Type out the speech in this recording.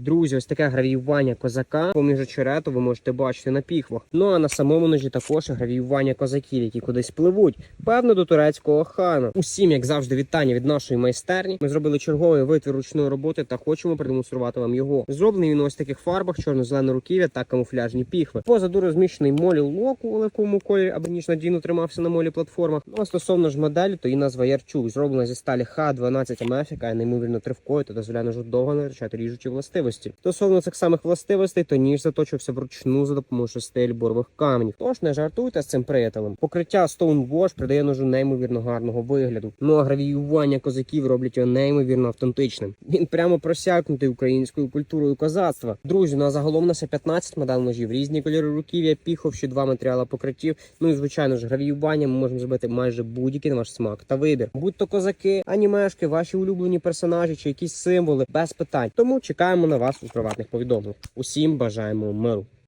Друзі, ось таке гравіювання козака поміж очерету ви можете бачити на піхвах. Ну а на самому ножі також гравіювання козаків, які кудись пливуть. Певно, до турецького хана. Усім, як завжди, вітання від нашої майстерні. Ми зробили черговий витвір ручної роботи та хочемо продемонструвати вам його. Зроблений він ось таких фарбах, чорно-зелене руків'я та камуфляжні піхви. Позаду розміщений молі локу у оливковому кольорі, аби ніж надійно тримався на молі платформах. Ну а стосовно ж моделі, то її назва Ярчук. Зроблена зі сталі Х12 МФ, яка є неймовірно тривкою та дозволяє ножу довго не втрачати ріжучі властивості. Стосовно цих самих властивостей, то ніж заточився вручну за допомогою шести борових каменів. Тож не жартуйте з цим приятелем. Покриття Stonewash придає ножу неймовірно гарного вигляду. Ну а гравіювання козаків роблять його неймовірно автентичним. Він прямо просякнутий українською культурою козацтва. Друзі, ну а загалом нас 15 модель ножів, різні кольори руків'я, піхов, ще два матеріали покриттів. Ну і звичайно ж, гравіювання ми можемо зробити майже будь-який на ваш смак та вибір. Будь то козаки, анімешки, ваші улюблені персонажі чи якісь символи без питань. Тому чекаємо на вас у приватних повідомленнях. Усім бажаємо миру.